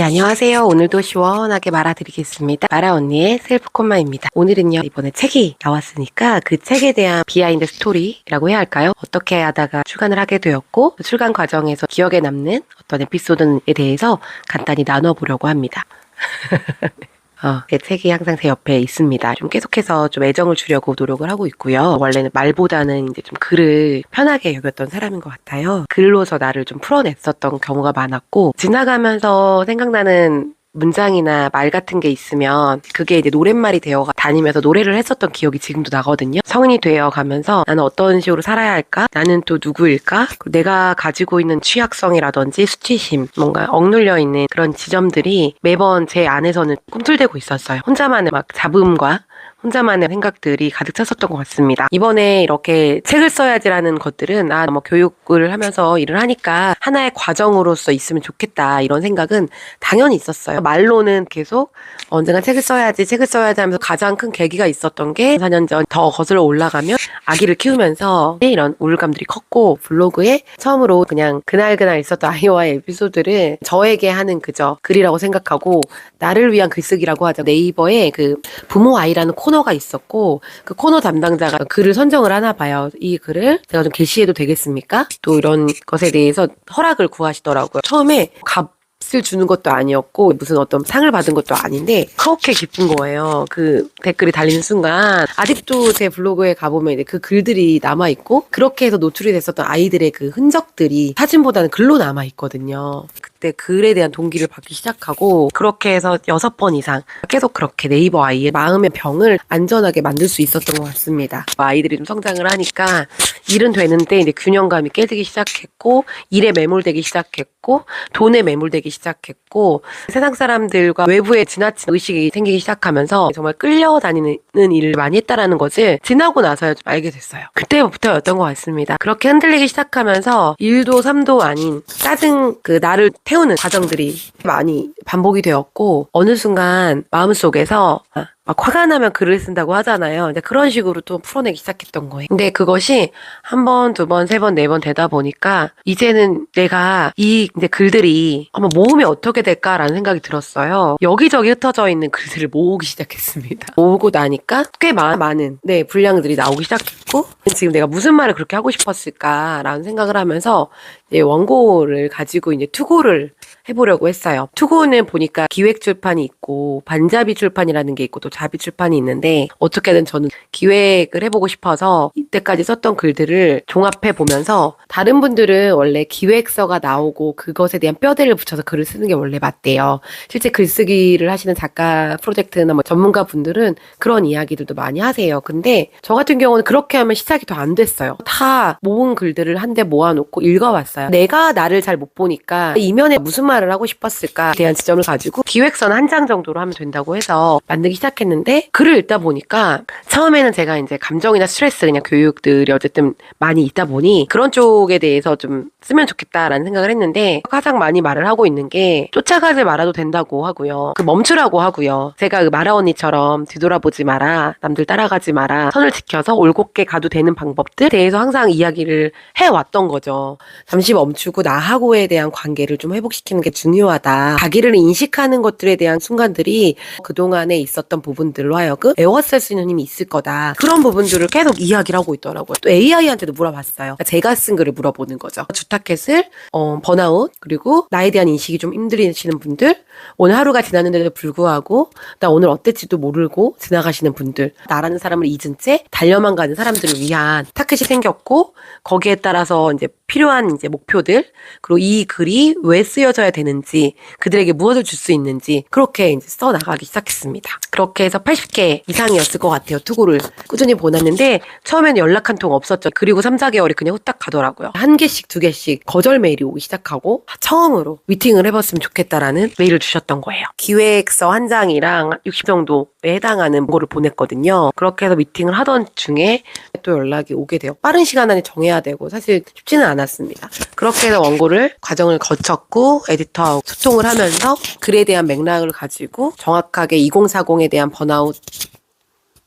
네, 안녕하세요. 오늘도 시원하게 말아드리겠습니다. 마라 언니의 셀프 콤마입니다. 오늘은요, 이번에 책이 나왔으니까 그 책에 대한 비하인드 스토리라고 해야 할까요? 어떻게 하다가 출간을 하게 되었고, 그 출간 과정에서 기억에 남는 어떤 에피소드에 대해서 간단히 나눠보려고 합니다. 어, 제 책이 항상 제 옆에 있습니다. 좀 계속해서 좀 애정을 주려고 노력을 하고 있고요. 원래는 말보다는 이제 좀 글을 편하게 여겼던 사람인 것 같아요. 글로서 나를 좀 풀어냈었던 경우가 많았고, 지나가면서 생각나는 문장이나 말 같은 게 있으면 그게 이제 노랫말이 되어 다니면서 노래를 했었던 기억이 지금도 나거든요. 성인이 되어 가면서 나는 어떤 식으로 살아야 할까? 나는 또 누구일까? 내가 가지고 있는 취약성이라든지 수치심, 뭔가 억눌려 있는 그런 지점들이 매번 제 안에서는 꿈틀대고 있었어요. 혼자만의 막 잡음과 혼자만의 생각들이 가득 찼었던 것 같습니다. 이번에 이렇게 책을 써야지라는 것들은 아, 뭐 교육을 하면서 일을 하니까 하나의 과정으로서 있으면 좋겠다 이런 생각은 당연히 있었어요. 말로는 계속 언젠가 책을 써야지, 책을 써야지 하면서 가장 큰 계기가 있었던 게 4년 전 더 거슬러 올라가면 아기를 키우면서 이런 우울감들이 컸고 블로그에 처음으로 그냥 그날그날 있었던 아이와의 에피소드를 저에게 하는 그저 글이라고 생각하고 나를 위한 글쓰기라고 하죠. 네이버에 그 부모 아이라는 코너가 있었고 그 코너 담당자가 글을 선정을 하나 봐요. 이 글을 제가 좀 게시해도 되겠습니까? 또 이런 것에 대해서 허락을 구하시더라고요. 처음에 갑을 주는 것도 아니었고 무슨 어떤 상을 받은 것도 아닌데 그렇게 기쁜 거예요. 그 댓글이 달리는 순간 아직도 제 블로그에 가보면 이제 그 글들이 남아 있고 그렇게 해서 노출이 됐었던 아이들의 그 흔적들이 사진보다는 글로 남아 있거든요. 그때 글에 대한 동기를 받기 시작하고 그렇게 해서 여섯 번 이상 계속 그렇게 네이버 아이의 마음의 병을 안전하게 만들 수 있었던 것 같습니다. 아이들이 좀 성장을 하니까 일은 되는데 이제 균형감이 깨지기 시작했고 일에 매몰되기 시작했고 돈에 매몰되기 시작했고 세상 사람들과 외부에 지나친 의식이 생기기 시작하면서 정말 끌려다니는 일을 많이 했다라는 것을 지나고 나서야 좀 알게 됐어요. 그때부터였던 것 같습니다. 그렇게 흔들리기 시작하면서 일도 삶도 아닌 짜증 그 나를 태우는 과정들이 많이 반복이 되었고 어느 순간 마음속에서 막 화가 나면 글을 쓴다고 하잖아요. 이제 그런 식으로 또 풀어내기 시작했던 거예요. 근데 그것이 한 번, 두 번, 세 번, 네 번 되다 보니까 이제는 내가 이 이제 글들이 한번 모으면 어떻게 될까라는 생각이 들었어요. 여기저기 흩어져 있는 글들을 모으기 시작했습니다. 모으고 나니까 꽤 마- 많은 네 분량들이 나오기 시작했고 지금 내가 무슨 말을 그렇게 하고 싶었을까라는 생각을 하면서 원고를 가지고 이제 투고를 해보려고 했어요. 투고는 보니까 기획 출판이 있고 반자비 출판이라는 게 있고 또 자비 출판이 있는데 어떻게든 저는 기획을 해보고 싶어서 이때까지 썼던 글들을 종합해 보면서 다른 분들은 원래 기획서가 나오고 그것에 대한 뼈대를 붙여서 글을 쓰는 게 원래 맞대요. 실제 글쓰기를 하시는 작가 프로젝트나 뭐 전문가 분들은 그런 이야기들도 많이 하세요. 근데 저 같은 경우는 그렇게 하면 시작이 더 안 됐어요. 다 모은 글들을 한데 모아놓고 읽어봤어요. 내가 나를 잘 못 보니까 이면에 무슨 말을 하고 싶었을까에 대한 지점을 가지고 기획서는 한장 정도로 하면 된다고 해서 만들기 시작했는데 글을 읽다 보니까 처음에는 제가 이제 감정이나 스트레스 그냥 교육들이 어쨌든 많이 있다 보니 그런 쪽에 대해서 좀 쓰면 좋겠다라는 생각을 했는데 가장 많이 말을 하고 있는 게 쫓아가지 말아도 된다고 하고요. 그 멈추라고 하고요. 제가 그 마라 언니처럼 뒤돌아보지 마라, 남들 따라가지 마라, 선을 지켜서 올곧게 가도 되는 방법들 대해서 항상 이야기를 해왔던 거죠. 잠시 멈추고 나하고에 대한 관계를 좀 회복시키는 게 중요하다. 자기를 인식하는 것들에 대한 순간들이 그동안에 있었던 부분들로 하여금 애워쓸 수 있는 힘이 있을 거다. 그런 부분들을 계속 이야기를 하고 있더라고요. 또 AI한테도 물어봤어요. 그러니까 제가 쓴 글을 물어보는 거죠. 주타켓을 어, 번아웃 그리고 나에 대한 인식이 좀 힘들으시는 분들 오늘 하루가 지났는데도 불구하고 나 오늘 어땠지도 모르고 지나가시는 분들 나라는 사람을 잊은 채 달려만 가는 사람들을 위한 타켓이 생겼고 거기에 따라서 이제 필요한 이제 목표들 그리고 이 글이 왜 쓰여져 야 되는지 그들에게 무엇을 줄 수 있는지 그렇게 이제 써 나가기 시작했습니다. 그렇게 해서 80개 이상이었을 것 같아요. 투고를 꾸준히 보냈는데 처음에는 연락 한 통 없었죠. 그리고 3, 4개월이 그냥 후딱 가더라고요. 한 개씩 두 개씩 거절 메일이 오기 시작하고 처음으로 미팅을 해봤으면 좋겠다라는 메일을 주셨던 거예요. 기획서 한 장이랑 60 정도에 해당하는 거를 보냈거든요. 그렇게 해서 미팅을 하던 중에 또 연락이 오게 돼요. 빠른 시간 안에 정해야 되고 사실 쉽지는 않았습니다. 그렇게 해서 원고를 과정을 거쳤고 에디터하고 소통을 하면서 글에 대한 맥락을 가지고 정확하게 2040에 대한 번아웃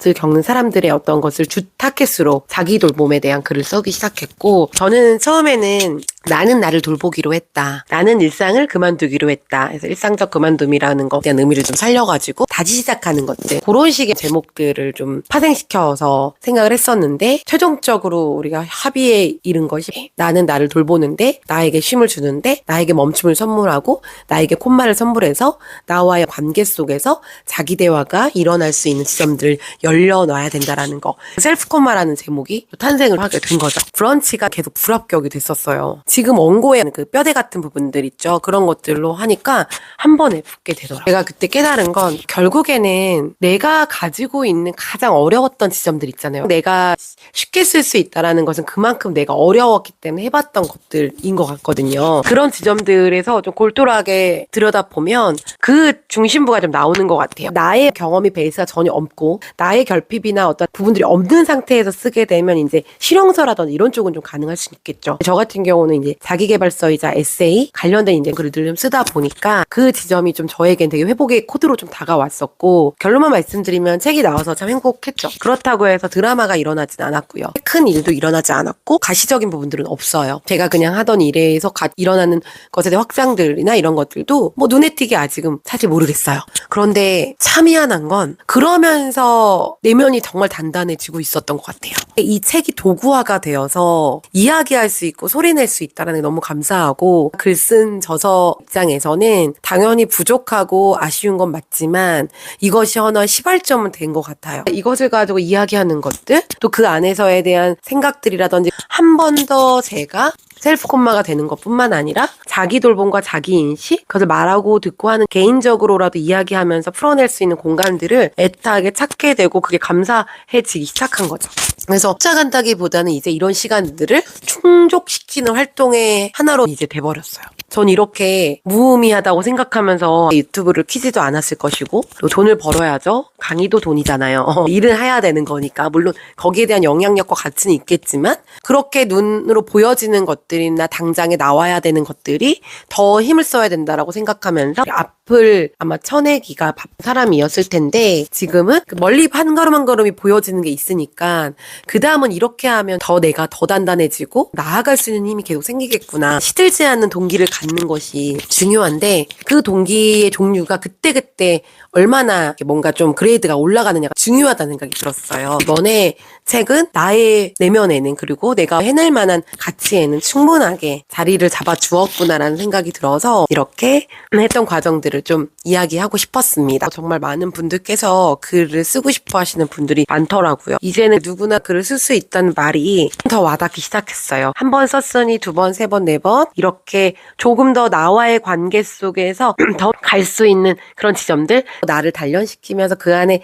을 겪는 사람들의 어떤 것을 주 타켓으로 자기 돌봄에 대한 글을 쓰기 시작했고 저는 처음에는 나는 나를 돌보기로 했다. 나는 일상을 그만두기로 했다. 그래서 일상적 그만둠이라는 것에 대한 의미를 좀 살려가지고 다시 시작하는 것들. 그런 식의 제목들을 좀 파생시켜서 생각을 했었는데 최종적으로 우리가 합의에 이른 것이 나는 나를 돌보는데 나에게 쉼을 주는데 나에게 멈춤을 선물하고 나에게 콧말을 선물해서 나와의 관계 속에서 자기 대화가 일어날 수 있는 지점들을 열려놔야 된다라는 거. 셀프 코마라는 제목이 탄생을 하게 된 거죠. 브런치가 계속 불합격이 됐었어요. 지금 원고에 그 뼈대 같은 부분들 있죠. 그런 것들로 하니까 한 번에 붙게 되더라고요. 제가 그때 깨달은 건 결국에는 내가 가지고 있는 가장 어려웠던 지점들 있잖아요. 내가 쉽게 쓸 수 있다라는 것은 그만큼 내가 어려웠기 때문에 해봤던 것들인 것 같거든요. 그런 지점들에서 좀 골똘하게 들여다보면 그 중심부가 좀 나오는 것 같아요. 나의 경험이 베이스가 전혀 없고 나의 결핍이나 어떤 부분들이 없는 상태에서 쓰게 되면 이제 실용서라든지 이런 쪽은 좀 가능할 수 있겠죠. 저 같은 경우는 이제 자기개발서이자 에세이 관련된 이제 글들을 좀 쓰다 보니까 그 지점이 좀 저에겐 되게 회복의 코드로 좀 다가왔었고 결론만 말씀드리면 책이 나와서 참 행복했죠. 그렇다고 해서 드라마가 일어나진 않았고요. 큰 일도 일어나지 않았고 가시적인 부분들은 없어요. 제가 그냥 하던 일에서 가- 일어나는 것에 대한 확장들이나 이런 것들도 뭐 눈에 띄게 아직은 사실 모르겠어요. 그런데 참 희한한 건 그러면서 내면이 정말 단단해지고 있었던 것 같아요. 이 책이 도구화가 되어서 이야기할 수 있고 소리낼 수 있다 는 게 너무 감사하고 글 쓴 저서 입장에서는 당연히 부족하고 아쉬운 건 맞지만 이것이 하나의 시발점은 된 것 같아요. 이것을 가지고 이야기하는 것들 또 그 안에서에 대한 생각들이라든지 한 번 더 제가 셀프 콤마가 되는 것 뿐만 아니라 자기 돌봄과 자기 인식, 그것을 말하고 듣고 하는 개인적으로라도 이야기하면서 풀어낼 수 있는 공간들을 애타게 찾게 되고 그게 감사해지기 시작한 거죠. 그래서 쫓아간다기보다는 이제 이런 시간들을 충족시키는 활동의 하나로 이제 돼버렸어요. 전 이렇게 무의미하다고 생각하면서 유튜브를 키지도 않았을 것이고 또 돈을 벌어야죠. 강의도 돈이잖아요. 일은 해야 되는 거니까 물론 거기에 대한 영향력과 가치는 있겠지만 그렇게 눈으로 보여지는 것들이나 당장에 나와야 되는 것들이 더 힘을 써야 된다라고 생각하면서 앞을 아마 쳐내기가 바쁜 사람이었을 텐데 지금은 그 멀리 한 걸음 한 걸음이 보여지는 게 있으니까 그 다음은 이렇게 하면 더 내가 더 단단해지고 나아갈 수 있는 힘이 계속 생기겠구나 시들지 않는 동기를 갖는 것이 중요한데 그 동기의 종류가 그때 그때 얼마나 이렇게 뭔가 좀 그레이드가 올라가느냐가 중요하다는 생각이 들었어요. 이번에 책은 나의 내면에는 그리고 내가 해낼 만한 가치에는 충분하게 자리를 잡아 주었구나라는 생각이 들어서 이렇게 했던 과정들을 좀 이야기하고 싶었습니다. 정말 많은 분들께서 글을 쓰고 싶어 하시는 분들이 많더라고요. 이제는 누구나 글을 쓸 수 있다는 말이 더 와닿기 시작했어요. 한 번 썼으니 두 번, 세 번, 네 번 이렇게 조금 더 나와의 관계 속에서 더 갈 수 있는 그런 지점들 나를 단련시키면서 그 안에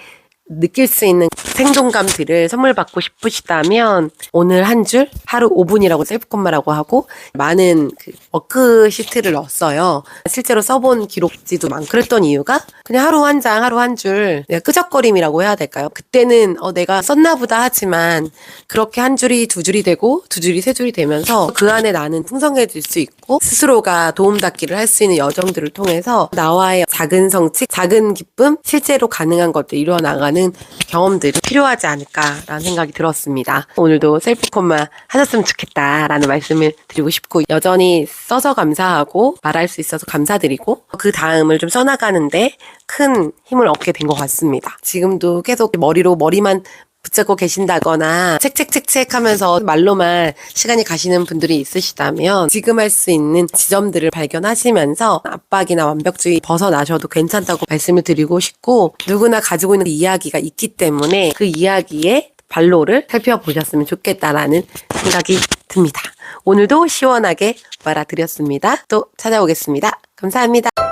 느낄 수 있는 생동감들을 선물 받고 싶으시다면 오늘 한 줄 하루 5분이라고 셀프콤마라고 하고 많은 그 워크시트를 넣었어요. 실제로 써본 기록지도 많고 그랬던 이유가 그냥 하루 한 장 하루 한 줄 끄적거림이라고 해야 될까요? 그때는 어 내가 썼나 보다 하지만 그렇게 한 줄이 두 줄이 되고 두 줄이 세 줄이 되면서 그 안에 나는 풍성해질 수 있고 스스로가 도움닫기를 할 수 있는 여정들을 통해서 나와의 작은 성취, 작은 기쁨, 실제로 가능한 것들 이루어나가는 경험들이 필요하지 않을까라는 생각이 들었습니다. 오늘도 셀프 콤마 하셨으면 좋겠다라는 말씀을 드리고 싶고 여전히 써서 감사하고 말할 수 있어서 감사드리고 그 다음을 좀 써나가는데 큰 힘을 얻게 된 것 같습니다. 지금도 계속 머리로 머리만 붙잡고 계신다거나 책책책책 하면서 말로만 시간이 가시는 분들이 있으시다면 지금 할 수 있는 지점들을 발견하시면서 압박이나 완벽주의 벗어나셔도 괜찮다고 말씀을 드리고 싶고 누구나 가지고 있는 이야기가 있기 때문에 그 이야기의 발로를 살펴보셨으면 좋겠다라는 생각이 듭니다. 오늘도 시원하게 말아드렸습니다. 또 찾아오겠습니다. 감사합니다.